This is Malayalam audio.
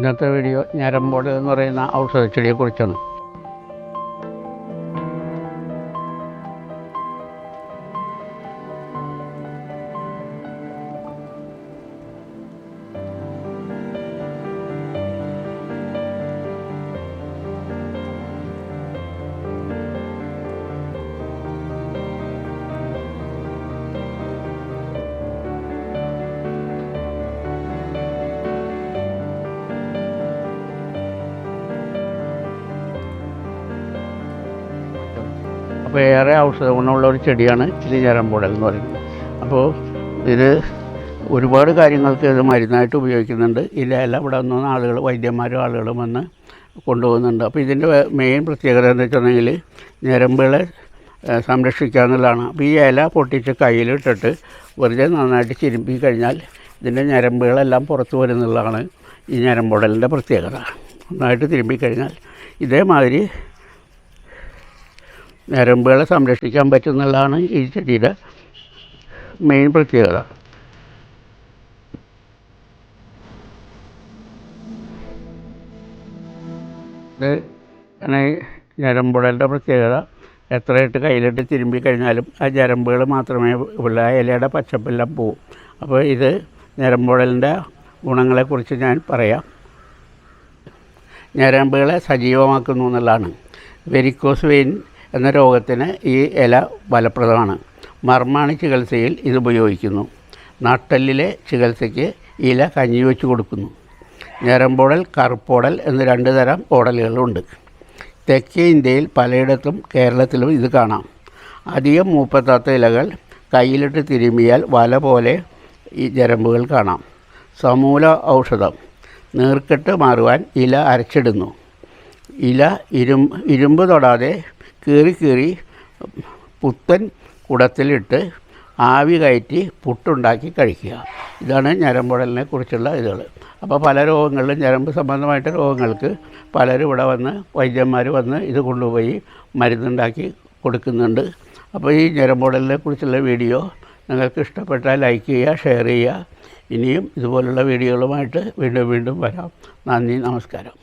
ഇന്നത്തെ വീഡിയോ ഞരമ്പോട് എന്ന് പറയുന്ന ഔഷധ അപ്പോൾ ഏറെ ഔഷധ ഗുണമുള്ള ഒരു ചെടിയാണ് ഇത് ഞരമ്പോടൽ എന്ന് പറയുന്നത്. അപ്പോൾ ഇത് ഒരുപാട് കാര്യങ്ങൾക്ക് ഇത് മരുന്നായിട്ട് ഉപയോഗിക്കുന്നുണ്ട്. ഇല്ല ഇവിടെ നിന്ന് ആളുകൾ വൈദ്യന്മാരും ആളുകളും വന്ന് കൊണ്ടുപോകുന്നുണ്ട്. അപ്പോൾ ഇതിന്റെ മെയിൻ പ്രത്യേകത എന്ന് വെച്ചിട്ടുണ്ടെങ്കിൽ ഞരമ്പുകളെ സംരക്ഷിക്കുക എന്നുള്ളതാണ്. അപ്പോൾ ഈ ഇല പൊട്ടിച്ച് കയ്യിലിട്ടിട്ട് വെറുതെ നന്നായിട്ട് ചിരുമ്പി കഴിഞ്ഞാൽ ഇതിന്റെ ഞരമ്പുകളെല്ലാം പുറത്തു വരുന്നുള്ളതാണ് ഈ ഞരമ്പുടലിന്റെ പ്രത്യേകത. നന്നായിട്ട് തിരുമ്പി കഴിഞ്ഞാൽ ഇതേമാതിരി ഞരമ്പുകളെ സംരക്ഷിക്കാൻ പറ്റുന്നതാണ് ഈ ചെടിയുടെ മെയിൻ പ്രത്യേകത. ഇത് ഞരമ്പുടലിന്റെ പ്രത്യേകത. എത്രയിട്ട് കയ്യിലിട്ട് തിരുമ്പി കഴിഞ്ഞാലും ആ ഞരമ്പുകൾ മാത്രമേ ഉള്ള. ഇലയുടെ പച്ചപ്പെല്ലാം പോവും. അപ്പോൾ ഇത് ഞരമ്പുടലിന്റെ ഗുണങ്ങളെക്കുറിച്ച് ഞാൻ പറയാം. ഞരമ്പുകളെ സജീവമാക്കുന്നു എന്നുള്ളതാണ്. വെരിക്കോസ് വെയിൻ എന്ന രോഗത്തിന് ഈ ഇല ഫലപ്രദമാണ്. മർമാണി ചികിത്സയിൽ ഇത് ഉപയോഗിക്കുന്നു. നാട്ടല്ലിലെ ചികിത്സയ്ക്ക് ഇല കഞ്ഞി വെച്ച് കൊടുക്കുന്നു. ഞരമ്പോടൽ കറുപ്പോടൽ എന്ന് രണ്ട് തരം ഓടലുകളുണ്ട്. തെക്കേ ഇന്ത്യയിൽ പലയിടത്തും കേരളത്തിലും ഇത് കാണാം. അധികം മൂപ്പത്താത്ത ഇലകൾ കയ്യിലിട്ട് തിരുമ്മിയാൽ വല പോലെ ഈ ഞരമ്പുകൾ കാണാം. സമൂല ഔഷധം. നീർക്കെട്ട് മാറുവാൻ ഇല അരച്ചിടുന്നു. ഇല ഇരും ഇരുമ്പ് തൊടാതെ കീറി കീറി പുത്തൻ കുടത്തിലിട്ട് ആവി കയറ്റി പുട്ടുണ്ടാക്കി കഴിക്കുക. ഇതാണ് ഞരമ്പുടലിനെ കുറിച്ചുള്ള ഇതുകൾ അപ്പോൾ പല രോഗങ്ങളിലും ഞരമ്പ് സംബന്ധമായിട്ട് രോഗങ്ങൾക്ക് പലരും ഇവിടെ വന്ന് വൈദ്യന്മാർ വന്ന് ഇത് കൊണ്ടുപോയി മരുന്നുണ്ടാക്കി കൊടുക്കുന്നുണ്ട്. അപ്പോൾ ഈ ഞരമ്പുടലിനെ കുറിച്ചുള്ള വീഡിയോ നിങ്ങൾക്ക് ഇഷ്ടപ്പെട്ടാൽ ലൈക്ക് ചെയ്യുക ഷെയർ ചെയ്യുക. ഇനിയും ഇതുപോലുള്ള വീഡിയോകളുമായിട്ട് വീണ്ടും വീണ്ടും വരാം. നന്ദി നമസ്കാരം.